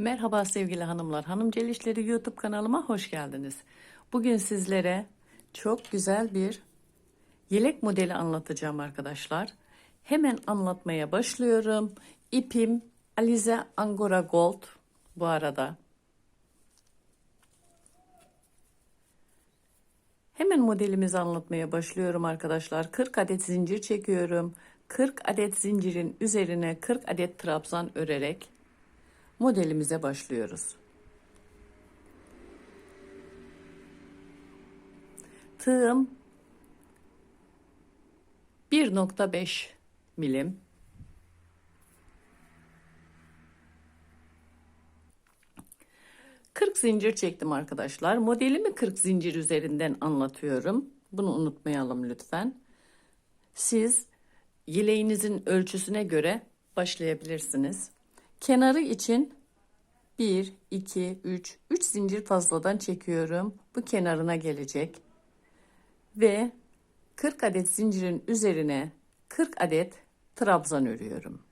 Merhaba sevgili hanımlar. Hanım Celişleri YouTube kanalıma hoş geldiniz. Bugün sizlere çok güzel bir yelek modeli anlatacağım arkadaşlar. Hemen anlatmaya başlıyorum. İpim Alize Angora Gold bu arada. Hemen modelimizi anlatmaya başlıyorum arkadaşlar. 40 adet zincir çekiyorum. 40 adet zincirin üzerine 40 adet trabzan örerek modelimize başlıyoruz. Tığım 1.5 milim. Kırk zincir çektim arkadaşlar. Modelimi 40 zincir üzerinden anlatıyorum. Bunu unutmayalım lütfen. Siz yeleğinizin ölçüsüne göre başlayabilirsiniz. Kenarı için 1, 2, 3, 3 zincir fazladan çekiyorum. Bu kenarına gelecek. Ve 40 adet zincirin üzerine 40 adet trabzan örüyorum.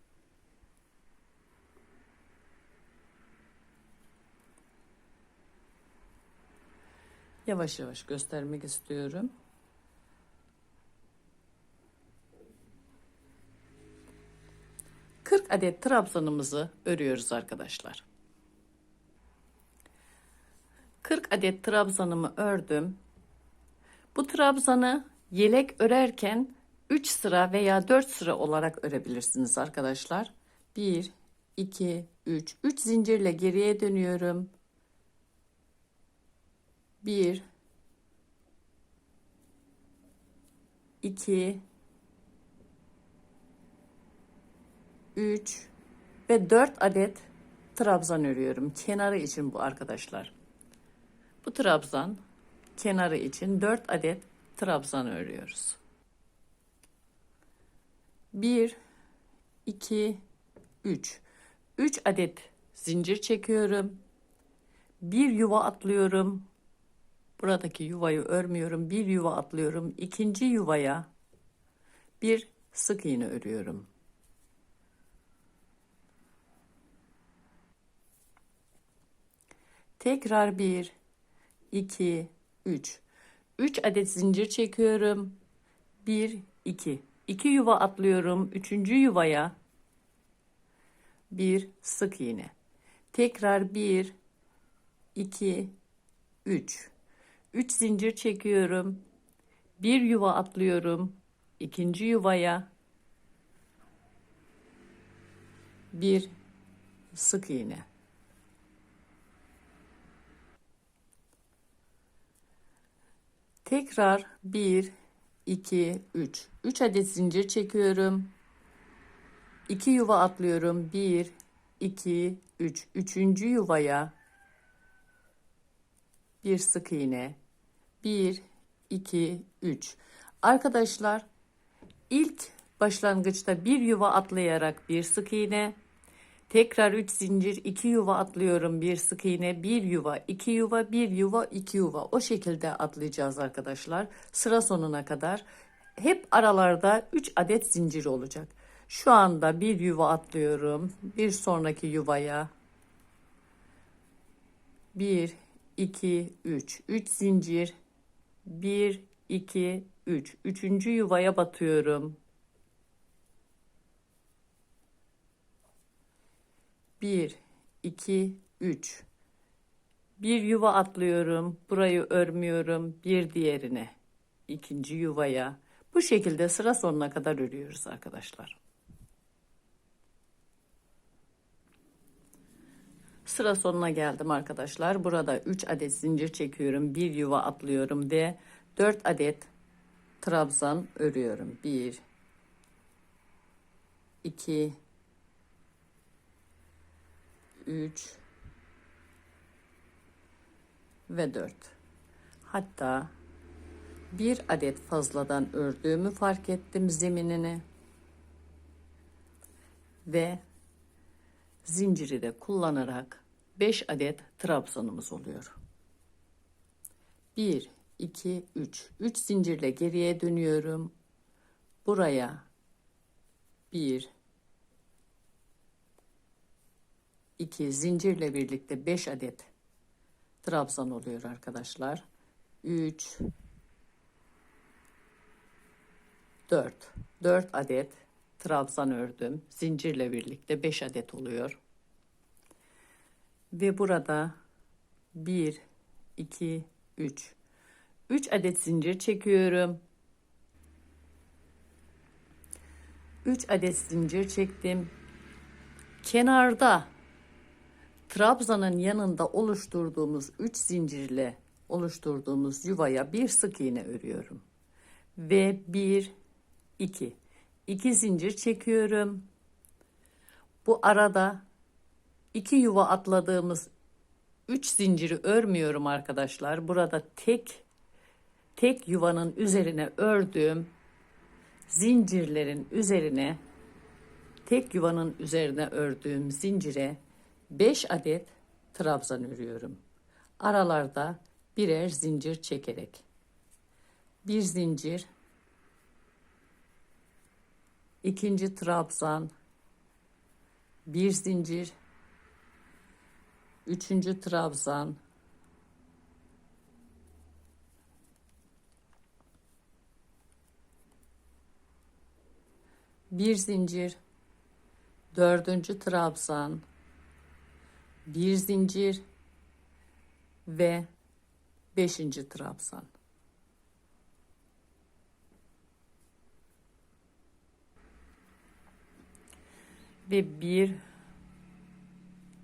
Yavaş yavaş göstermek istiyorum. Kırk adet trabzanımızı örüyoruz arkadaşlar. 40 adet trabzanımı ördüm. Bu trabzanı yelek örerken 3 sıra veya 4 sıra olarak örebilirsiniz arkadaşlar. 1 2 3 3 zincirle geriye dönüyorum. 1 2 3 ve 4 adet trabzan örüyorum. Kenarı için bu arkadaşlar. Bu trabzan kenarı için 4 adet trabzan örüyoruz. 1 2 3 3 adet zincir çekiyorum. Bir yuva atlıyorum. Buradaki yuvayı örmüyorum. Bir yuva atlıyorum. İkinci yuvaya bir sık iğne örüyorum. Tekrar bir 2, 3. 3 adet zincir çekiyorum. 1, 2. 2 yuva atlıyorum. 3. yuvaya bir sık iğne. Tekrar 1, 2, 3. 3 zincir çekiyorum. Bir yuva atlıyorum. ikinci yuvaya bir sık iğne. Tekrar 1, 2, 3. 3 adet zincir çekiyorum. 2 yuva atlıyorum. 1, 2, 3. Üçüncü yuvaya bir sık iğne. 1, 2, 3. Arkadaşlar ilk başlangıçta bir yuva atlayarak bir sık iğne. Tekrar 3 zincir, 2 yuva atlıyorum. Bir sık iğne, bir yuva, 2 yuva, bir yuva, 2 yuva. O şekilde atlayacağız arkadaşlar. Sıra sonuna kadar. Hep aralarda 3 adet zincir olacak. Şu anda bir yuva atlıyorum. Bir sonraki yuvaya 1 2 3 3 zincir 1 2 3 üçüncü yuvaya batıyorum. 1, 2, 3. Bir yuva atlıyorum. Burayı örmüyorum. Bir diğerine. ikinci yuvaya. Bu şekilde sıra sonuna kadar örüyoruz arkadaşlar. Sıra sonuna geldim arkadaşlar. Burada 3 adet zincir çekiyorum. Bir yuva atlıyorum ve 4 adet trabzan örüyorum. 1 2 3 ve 4. Hatta bir adet fazladan ördüğümü fark ettim zeminini. Ve zinciri de kullanarak 5 adet trabzanımız oluyor. 1 2 3 3 zincirle geriye dönüyorum. Buraya 1 2 zincirle birlikte 5 adet trabzan oluyor arkadaşlar. 3 4 4 adet trabzan ördüm. Zincirle birlikte 5 adet oluyor. Ve burada 1 2 3 3 adet zincir çekiyorum. 3 adet zincir çektim. Kenarda trabzanın yanında oluşturduğumuz 3 zincirle oluşturduğumuz yuvaya bir sık iğne örüyorum. Ve 1 2 2 zincir çekiyorum. Bu arada 2 yuva atladığımız 3 zinciri örmüyorum arkadaşlar. Burada tek tek yuvanın üzerine ördüğüm zincirlerin üzerine tek yuvanın üzerine ördüğüm zincire 5 adet trabzan örüyorum. Aralarda birer zincir çekerek. Bir zincir, ikinci trabzan, bir zincir, üçüncü trabzan, bir zincir, dördüncü trabzan, bir zincir ve beşinci trabzan. Ve bir,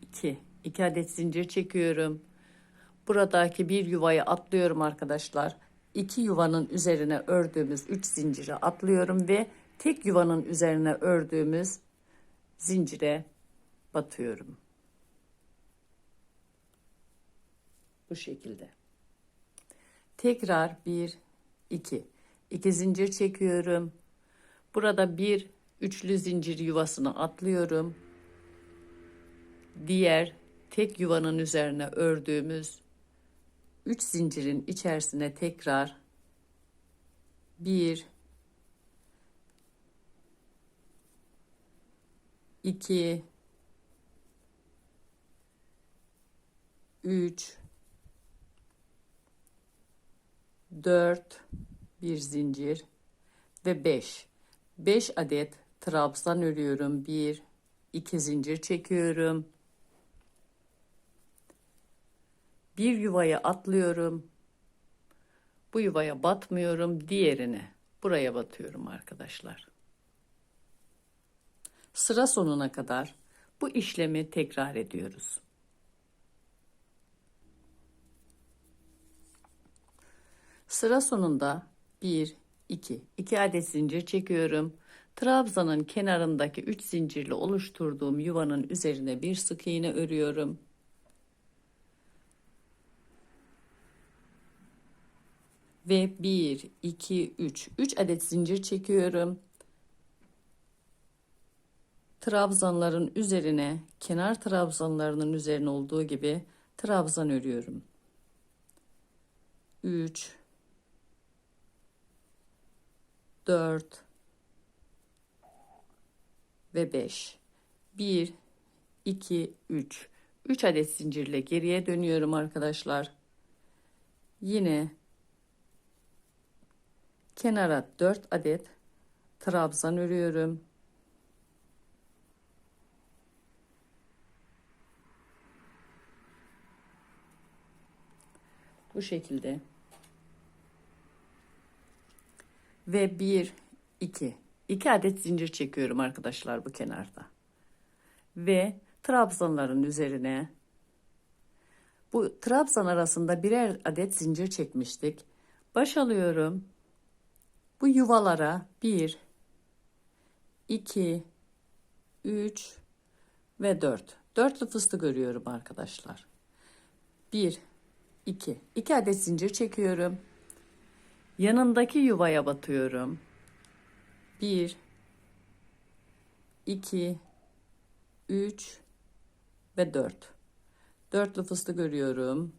iki, iki adet zincir çekiyorum. Buradaki bir yuvayı atlıyorum arkadaşlar. İki yuvanın üzerine ördüğümüz üç zinciri atlıyorum ve tek yuvanın üzerine ördüğümüz zincire batıyorum. Bu şekilde. Tekrar bir, iki. iki zincir çekiyorum. Burada bir üçlü zincir yuvasını atlıyorum. Diğer tek yuvanın üzerine ördüğümüz üç zincirin içerisine tekrar bir, iki, üç, dört, bir zincir ve beş. Beş adet trabzan örüyorum. Bir, iki zincir çekiyorum. Bir yuvaya atlıyorum. Bu yuvaya batmıyorum. Diğerine buraya batıyorum arkadaşlar. Sıra sonuna kadar bu işlemi tekrar ediyoruz. Sıra sonunda 1, 2, 2 adet zincir çekiyorum. Trabzanın kenarındaki 3 zincirle oluşturduğum yuvanın üzerine bir sık iğne örüyorum. Ve 1, 2, 3, 3 adet zincir çekiyorum. Trabzanların üzerine, kenar trabzanlarının üzerine olduğu gibi trabzan örüyorum. 3 4 ve 5. 1 2 3. 3 adet zincirle geriye dönüyorum arkadaşlar. Yine kenara 4 adet trabzan örüyorum. Bu şekilde. Ve 1 2 2 adet zincir çekiyorum arkadaşlar bu kenarda. Ve trabzanların üzerine bu trabzan arasında birer adet zincir çekmiştik. Baş alıyorum. Bu yuvalara 1 2 3 ve 4. Dörtlü fıstık örüyorum arkadaşlar. 1 2 2 adet zincir çekiyorum. Yanındaki yuvaya batıyorum. 1 2 3 ve 4. Dörtlü fıstık örüyorum.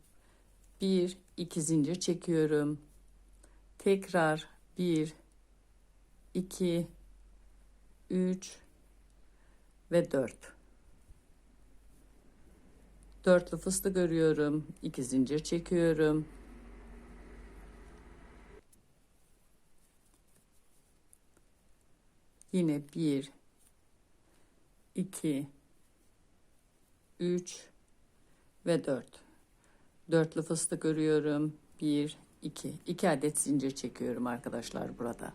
1 2 zincir çekiyorum. Tekrar 1 2 3 ve 4. Dörtlü fıstık örüyorum. 2 zincir çekiyorum. Yine 1 2 3 ve 4. Dörtlü fıstık örüyorum. 1 2 2 adet zincir çekiyorum arkadaşlar burada.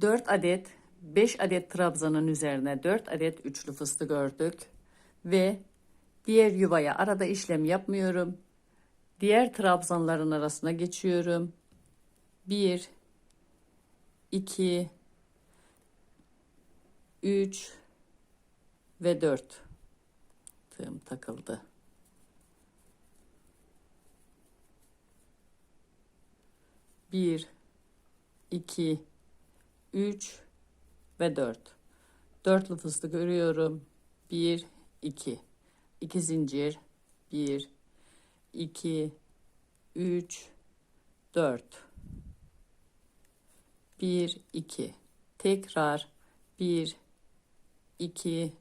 4 adet 5 adet trabzanın üzerine 4 adet üçlü fıstık ördük ve diğer yuvaya arada işlem yapmıyorum. Diğer trabzanların arasına geçiyorum. 1 2 3 ve 4 tığım takıldı. Bir, iki, üç ve dört. Dörtlü fıstık örüyorum. Bir, iki. İki zincir. Bir, iki, üç, dört. Bir, iki. Tekrar bir, iki,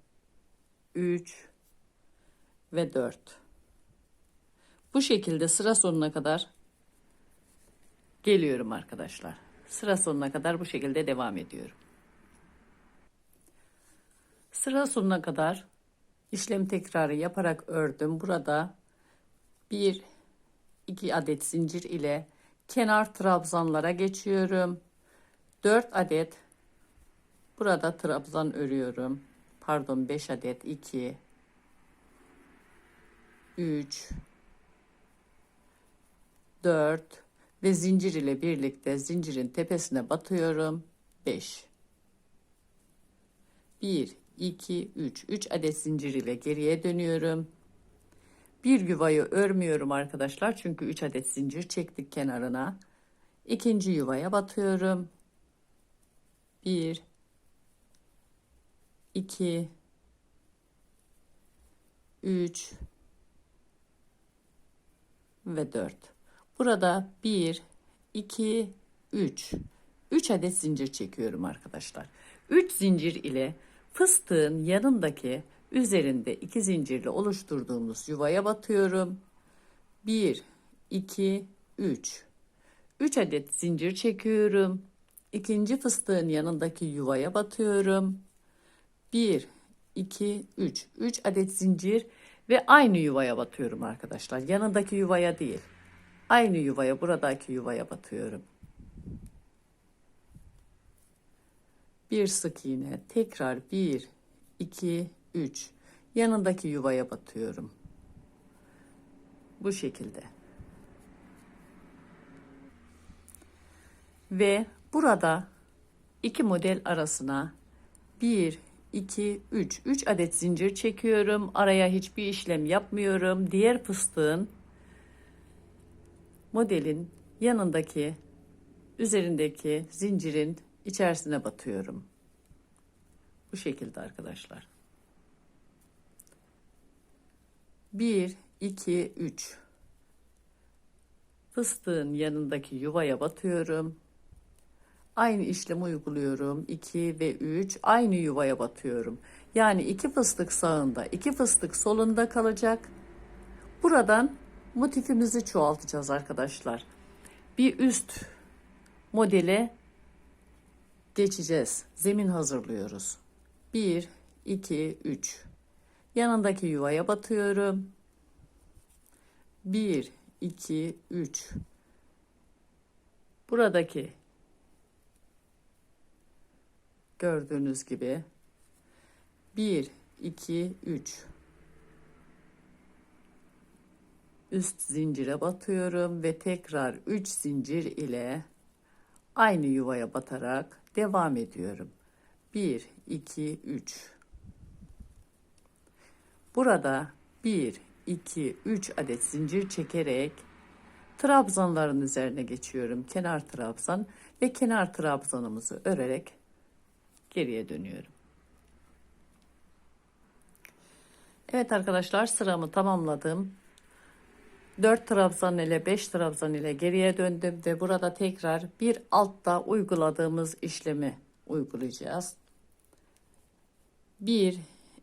üç ve dört. Bu şekilde sıra sonuna kadar geliyorum arkadaşlar. Sıra sonuna kadar bu şekilde devam ediyorum. Sıra sonuna kadar işlem tekrarı yaparak ördüm. Burada bir iki adet zincir ile kenar trabzanlara geçiyorum. 4 adet burada trabzan örüyorum. Pardon 5 adet 2 3 4 ve zincir ile birlikte zincirin tepesine batıyorum. 5 1 2 3 3 adet zincir ile geriye dönüyorum. Bir yuvayı örmüyorum arkadaşlar çünkü 3 adet zincir çektik kenarına. İkinci yuvaya batıyorum. 1 2 3 ve 4. Burada 1 2 3 3 adet zincir çekiyorum arkadaşlar. 3 zincir ile fıstığın yanındaki üzerinde 2 zincirle oluşturduğumuz yuvaya batıyorum. 1 2 3 3 adet zincir çekiyorum. İkinci fıstığın yanındaki yuvaya batıyorum. 1 2 3 3 adet zincir ve aynı yuvaya batıyorum arkadaşlar. Yanındaki yuvaya değil. Aynı yuvaya, buradaki yuvaya batıyorum. Bir sık iğne, tekrar 1 2 3 yanındaki yuvaya batıyorum. Bu şekilde. Ve burada iki model arasına 1 2 3 3 adet zincir çekiyorum. Araya hiçbir işlem yapmıyorum. Diğer fıstığın modelin yanındaki üzerindeki zincirin içerisine batıyorum. Bu şekilde arkadaşlar. 1 2 3 Fıstığın yanındaki yuvaya batıyorum. Aynı işlemi uyguluyorum. 2 ve 3 aynı yuvaya batıyorum. Yani iki fıstık sağında, iki fıstık solunda kalacak. Buradan motifimizi çoğaltacağız arkadaşlar. Bir üst modele geçeceğiz. Zemin hazırlıyoruz. 1 2 3 Yanındaki yuvaya batıyorum. 1 2 3 Buradaki gördüğünüz gibi 1 2 3 üst zincire batıyorum ve tekrar 3 zincir ile aynı yuvaya batarak devam ediyorum. 1 2 3 Burada 1 2 3 adet zincir çekerek trabzanların üzerine geçiyorum. Kenar trabzan ve kenar trabzanımızı örerek geriye dönüyorum. Evet arkadaşlar sıramı tamamladım. 4 trabzan ile 5 trabzan ile geriye döndüm ve burada tekrar bir altta uyguladığımız işlemi uygulayacağız. 1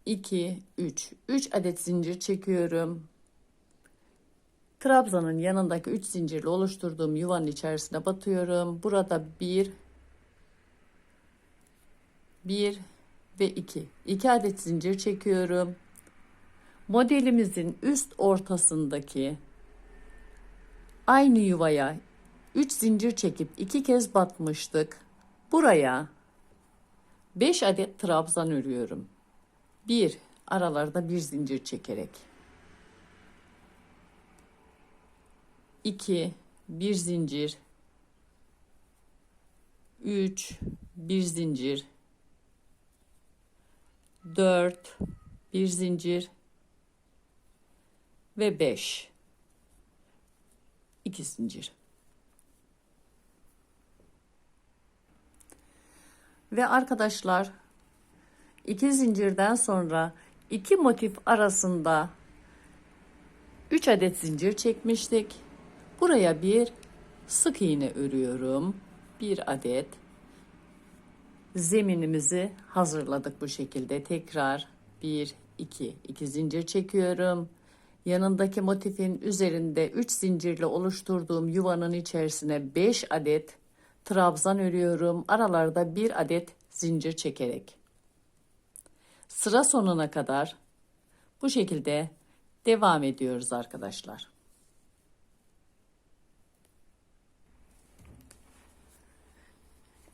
2, 3. 3 adet zincir çekiyorum. Trabzanın yanındaki 3 zincirle oluşturduğum yuvanın içerisine batıyorum. Burada 1 1 ve 2. 2 adet zincir çekiyorum. Modelimizin üst ortasındaki aynı yuvaya 3 zincir çekip 2 kez batmıştık. Buraya 5 adet trabzan örüyorum. 1 aralarda bir zincir çekerek. 2 bir zincir 3 bir zincir 4 bir zincir ve 5 2 zincir. Ve arkadaşlar iki zincirden sonra iki motif arasında 3 adet zincir çekmiştik. Buraya bir sık iğne örüyorum. Bir adet zeminimizi hazırladık bu şekilde. Tekrar 1 2 2 zincir çekiyorum. Yanındaki motifin üzerinde 3 zincirle oluşturduğum yuvanın içerisine 5 adet trabzan örüyorum. Aralarda bir adet zincir çekerek. Sıra sonuna kadar bu şekilde devam ediyoruz arkadaşlar.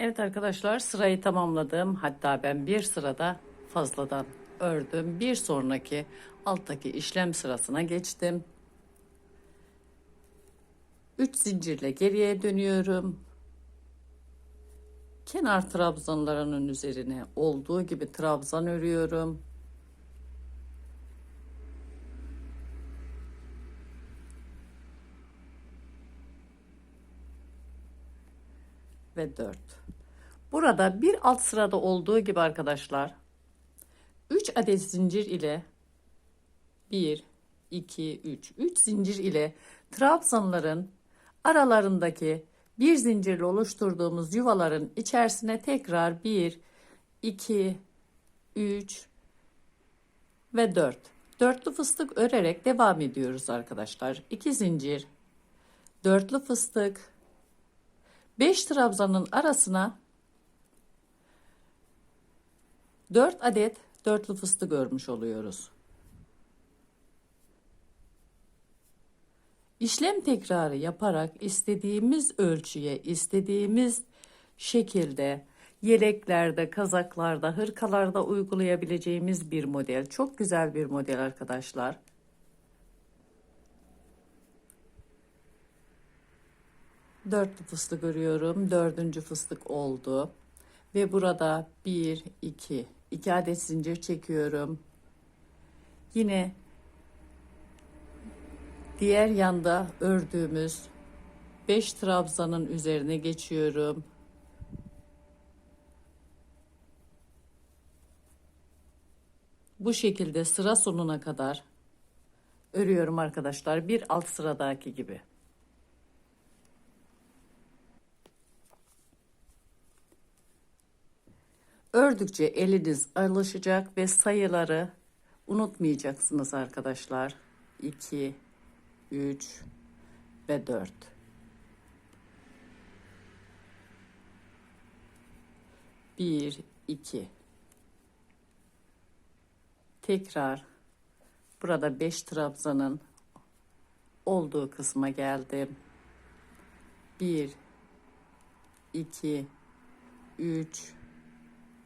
Evet arkadaşlar sırayı tamamladım. Hatta ben bir sırada fazladan ördüm. Bir sonraki alttaki işlem sırasına geçtim. 3 zincirle geriye dönüyorum. Kenar trabzanlarının üzerine olduğu gibi trabzan örüyorum. Ve 4. Burada bir alt sırada olduğu gibi arkadaşlar 3 adet zincir ile 1 2 3 3 zincir ile trabzanların aralarındaki bir zincirle oluşturduğumuz yuvaların içerisine tekrar 1 2 3 ve 4 dörtlü fıstık örerek devam ediyoruz arkadaşlar. 2 zincir dörtlü fıstık 5 trabzanın arasına 4 adet dörtlü fıstık örmüş oluyoruz. İşlem tekrarı yaparak istediğimiz ölçüye, istediğimiz şekilde yeleklerde, kazaklarda, hırkalarda uygulayabileceğimiz bir model. Çok güzel bir model arkadaşlar. Dörtlü fıstık örüyorum. Dördüncü fıstık oldu. Ve burada bir, iki, iki adet zincir çekiyorum. Yine Diğer yanda ördüğümüz 5 trabzanın üzerine geçiyorum. Bu şekilde sıra sonuna kadar örüyorum arkadaşlar. Bir alt sıradaki gibi. Ördükçe eliniz alışacak ve sayıları unutmayacaksınız arkadaşlar. 2 3 ve 4. Bir, iki. Tekrar burada beş trabzanın olduğu kısma geldim. Bir, iki, üç,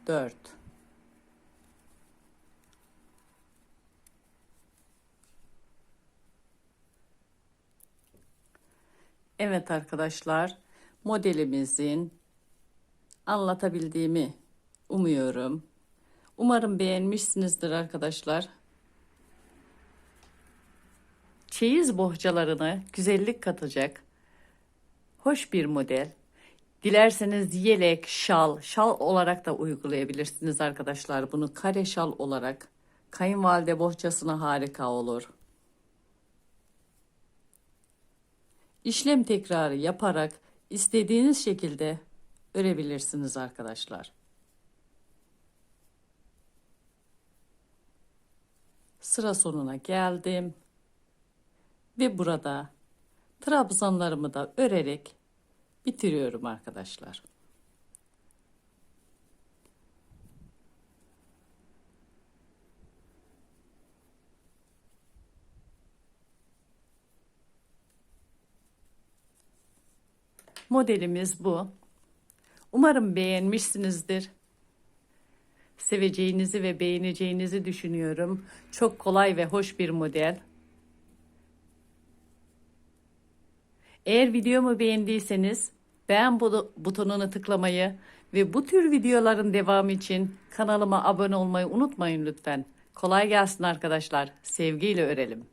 dört. Evet arkadaşlar, modelimizin anlatabildiğimi umuyorum. Umarım beğenmişsinizdir arkadaşlar. Çeyiz bohçalarına güzellik katacak hoş bir model. Dilerseniz yelek, şal, şal olarak da uygulayabilirsiniz arkadaşlar. Bunu kare şal olarak kayınvalide bohçasına harika olur. işlem tekrarı yaparak istediğiniz şekilde örebilirsiniz arkadaşlar. sıra sonuna geldim. Ve burada trabzanlarımı da örerek bitiriyorum arkadaşlar. Modelimiz bu. Umarım beğenmişsinizdir. Seveceğinizi ve beğeneceğinizi düşünüyorum. Çok kolay ve hoş bir model. Eğer videomu beğendiyseniz beğen bu- butonuna tıklamayı ve bu tür videoların devamı için kanalıma abone olmayı unutmayın lütfen. Kolay gelsin arkadaşlar. Sevgiyle örelim.